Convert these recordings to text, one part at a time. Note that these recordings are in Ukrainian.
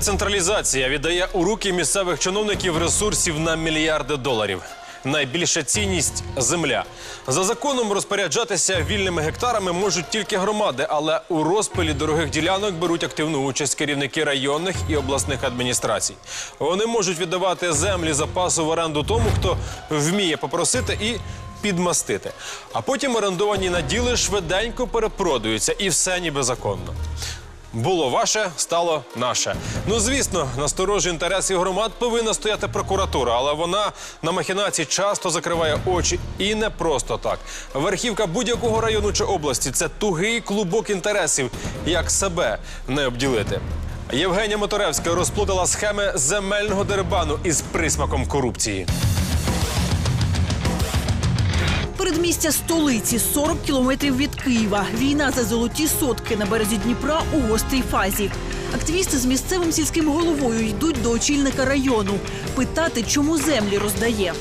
Децентралізація віддає у руки місцевих чиновників ресурсів на мільярди доларів. Найбільша цінність земля. За законом розпоряджатися вільними гектарами можуть тільки громади, але у розпилі дорогих ділянок беруть активну участь керівники районних і обласних адміністрацій. Вони можуть віддавати землі запасу в оренду тому, хто вміє попросити і підмастити. А потім орендовані наділи швиденько перепродаються, і все ніби законно. Було ваше, стало наше. Ну звісно, на сторожі інтересів громад повинна стояти прокуратура, але вона на махінації часто закриває очі і не просто так. Верхівка будь-якого району чи області це тугий клубок інтересів, як себе не обділити. Євгенія Моторевська розплутала схеми земельного дерибану із присмаком корупції. Передмістя столиці 40 кілометрів від Києва. Війна за золоті сотки на березі Дніпра у гострій фазі. Активісти з місцевим сільським головою йдуть до очільника району питати, чому землі роздає.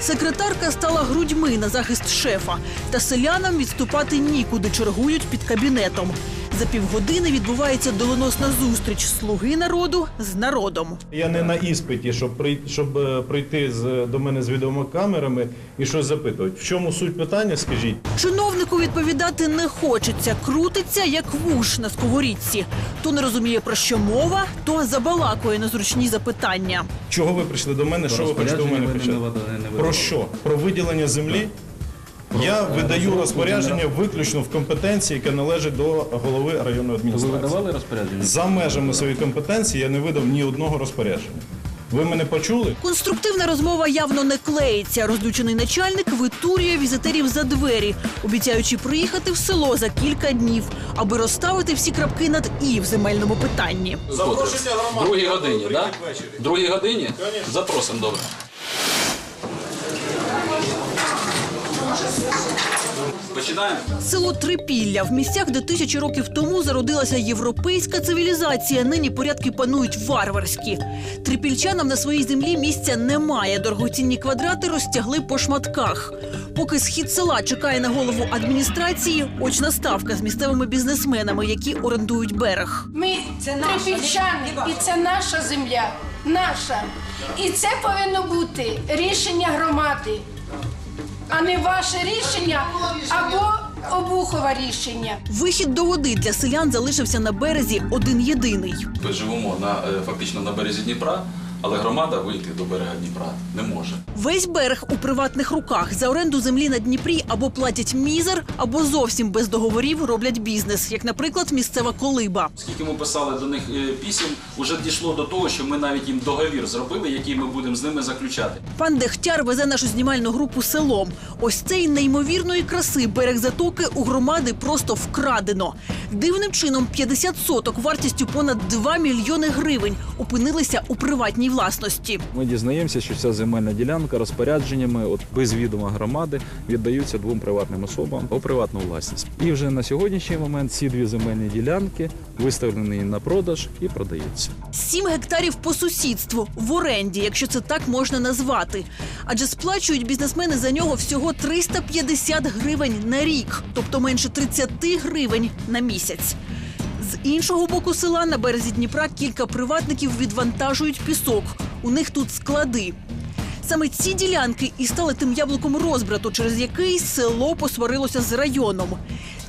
Секретарка стала грудьми на захист шефа, та селянам відступати нікуди чергують під кабінетом. За півгодини відбувається доленосна зустріч слуги народу з народом. Я не на іспиті, щоб прий- щоб е, прийти з до мене з відеокамерами і щось запитувати. В чому суть питання? Скажіть. Чиновнику відповідати не хочеться, крутиться як вуш на сковорідці. То не розуміє про що мова, то забалакує на зручні запитання. Чого ви прийшли до мене? Що ви хочете до мене почати? Про що? Про виділення землі? Я видаю розпорядження виключно в компетенції, яка належить до голови районної Ви адміністрації. видавали розпорядження? За межами своєї компетенції я не видав ні одного розпорядження. Ви мене почули? Конструктивна розмова явно не клеїться. Розлючений начальник витурює візитерів за двері, обіцяючи приїхати в село за кілька днів, аби розставити всі крапки над і в земельному питанні. Запрошення громади. Другій годині, так? ввечері. Другій годині? Запросимо, добре. Починаємо? Село Трипілля в місцях, де тисячі років тому зародилася європейська цивілізація. Нині порядки панують варварські. Трипільчанам на своїй землі місця немає. Дорогоцінні квадрати розтягли по шматках. Поки схід села чекає на голову адміністрації, очна ставка з місцевими бізнесменами, які орендують берег. Ми це трипільчани, і це наша земля, наша. І це повинно бути рішення громади, а не ваше рішення або обухове рішення. Вихід до води для селян залишився на березі один єдиний. Ми живемо на, е, фактично на березі Дніпра, але громада вийти до берега Дніпра не може. Весь берег у приватних руках. За оренду землі на Дніпрі або платять мізер, або зовсім без договорів роблять бізнес, як, наприклад, місцева колиба. Скільки ми писали до них е, пісім, вже дійшло до того, що ми навіть їм договір зробили, який ми будемо з ними заключати. Пан Дехтяр везе нашу знімальну групу селом. Ось цей неймовірної краси берег затоки у громади просто вкрадено. Дивним чином 50 соток вартістю понад 2 мільйони гривень опинилися у приватній власності. Ми дізнаємося, що ця земельна ділянка розпорядженнями от без відома громади віддаються двом приватним особам у приватну власність. І вже на сьогоднішній момент ці дві земельні ділянки виставлені на продаж і продаються. 7 гектарів по сусідству в оренді, якщо це так можна назвати. Адже сплачують бізнесмени за нього всього 350 гривень на рік, тобто менше 30 гривень на місяць. З іншого боку села на березі Дніпра кілька приватників відвантажують пісок. У них тут склади. Саме ці ділянки і стали тим яблуком розбрату, через який село посварилося з районом.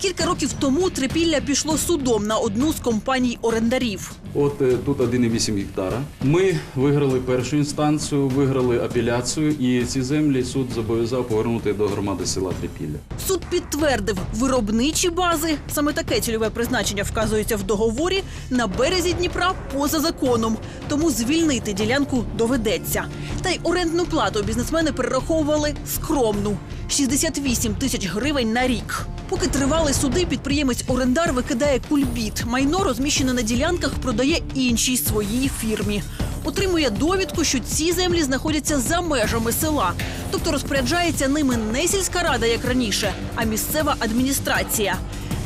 Кілька років тому Трипілля пішло судом на одну з компаній орендарів. От е, тут 1,8 гектара. Ми виграли першу інстанцію, виграли апеляцію, і ці землі суд зобов'язав повернути до громади села Трипілля. Суд підтвердив виробничі бази, саме таке цільове призначення вказується в договорі на березі Дніпра поза законом. Тому звільнити ділянку доведеться. Та й орендну плату бізнесмени перераховували скромну 68 тисяч гривень на рік. Поки тривали суди, підприємець-орендар викидає кульбіт. Майно розміщене на ділянках продає іншій своїй фірмі. Отримує довідку, що ці землі знаходяться за межами села. Тобто розпоряджається ними не сільська рада, як раніше, а місцева адміністрація.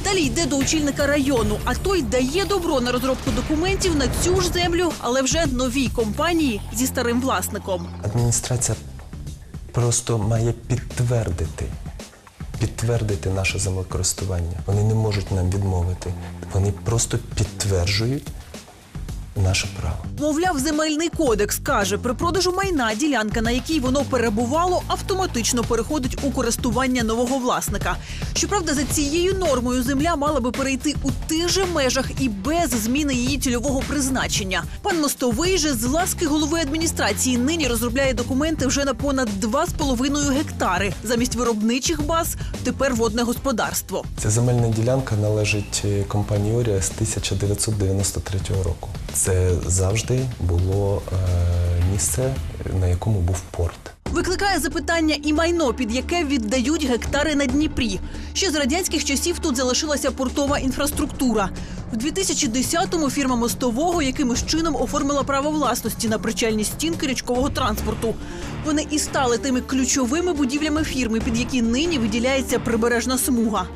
Далі йде до очільника району, а той дає добро на розробку документів на цю ж землю, але вже новій компанії зі старим власником. Адміністрація просто має підтвердити, підтвердити наше землекористування. Вони не можуть нам відмовити. Вони просто підтверджують наше право. Мовляв, земельний кодекс каже, при продажу майна ділянка, на якій воно перебувало, автоматично переходить у користування нового власника. Щоправда, за цією нормою земля мала би перейти у тих же межах і без зміни її цільового призначення. Пан Мостовий же з ласки голови адміністрації нині розробляє документи вже на понад 2,5 гектари. Замість виробничих баз тепер водне господарство. Ця земельна ділянка належить е, компанії Орія з 1993 року. Це завжди було е, місце, на якому був порт. Викликає запитання і майно, під яке віддають гектари на Дніпрі. Ще з радянських часів тут залишилася портова інфраструктура. В 2010-му фірма мостового якимось чином оформила право власності на причальні стінки річкового транспорту. Вони і стали тими ключовими будівлями фірми, під які нині виділяється прибережна смуга.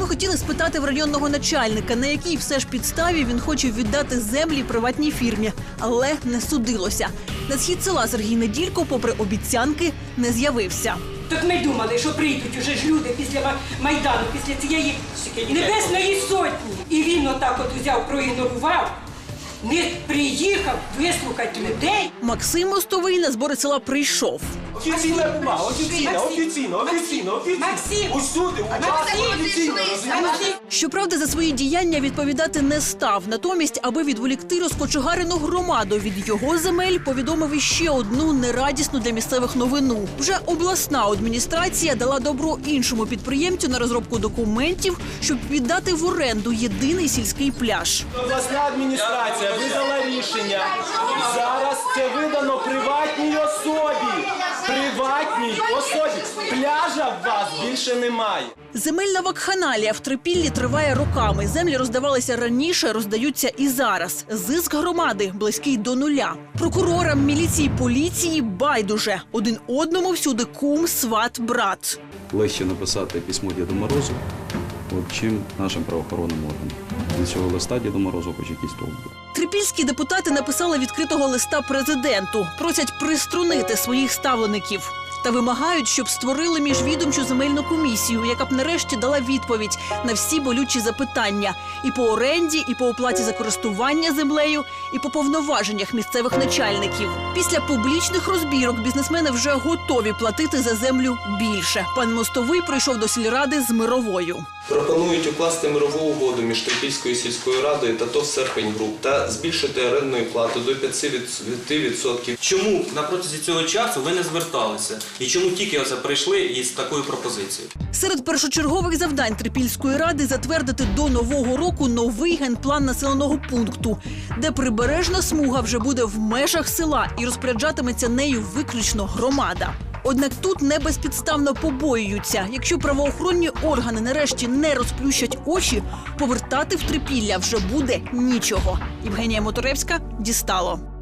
Ми хотіли спитати в районного начальника, на якій все ж підставі він хоче віддати землі приватній фірмі, але не судилося. На схід села Сергій Неділько, попри обіцянки, не з'явився. Так ми думали, що прийдуть уже ж люди після Майдану, після цієї небесної сотні. І він отак от взяв, проігнорував, не приїхав вислухати людей. Максим Мостовий на збори села прийшов. Офіційна бумага, офіційна, Максим, офіційна, офіційна, офіційна. Максим, Усюди, у офіційно, розумієте? Щоправда, за свої діяння відповідати не став. Натомість, аби відволікти розкочегарену громаду від його земель, повідомив іще одну нерадісну для місцевих новину. Вже обласна адміністрація дала добро іншому підприємцю на розробку документів, щоб віддати в оренду єдиний сільський пляж. Обласна адміністрація видала рішення. Зараз це видано приватній особі. Приватній особі. Пляжа в вас більше немає. Земельна вакханалія в Трипіллі триває роками. Землі роздавалися раніше, роздаються і зараз. Зиск громади близький до нуля. Прокурорам, міліції, поліції байдуже. Один одному всюди кум, сват, брат. Легше написати письмо Діду Морозу, от, чим нашим правоохоронним органам. Від цього листа Діду Морозу хоч якийсь толк буде. Трипільські депутати написали відкритого листа президенту. Просять приструнити своїх ставлеників. Та вимагають, щоб створили міжвідомчу земельну комісію, яка б нарешті дала відповідь на всі болючі запитання і по оренді, і по оплаті за користування землею, і по повноваженнях місцевих начальників. Після публічних розбірок бізнесмени вже готові платити за землю більше. Пан Мостовий прийшов до сільради з мировою. Пропонують укласти мирову угоду між Трипільською сільською радою та ТОВ «Серпень Груп» та збільшити орендну плату до 5%. Чому на протязі цього часу ви не зверталися? І чому тільки оце прийшли із такою пропозицією? Серед першочергових завдань Трипільської ради затвердити до нового року новий генплан населеного пункту, де прибережна смуга вже буде в межах села і розпоряджатиметься нею виключно громада. Однак тут не безпідставно побоюються. Якщо правоохоронні органи нарешті не розплющать очі, повертати в трипілля вже буде нічого. Євгенія Моторевська дістало.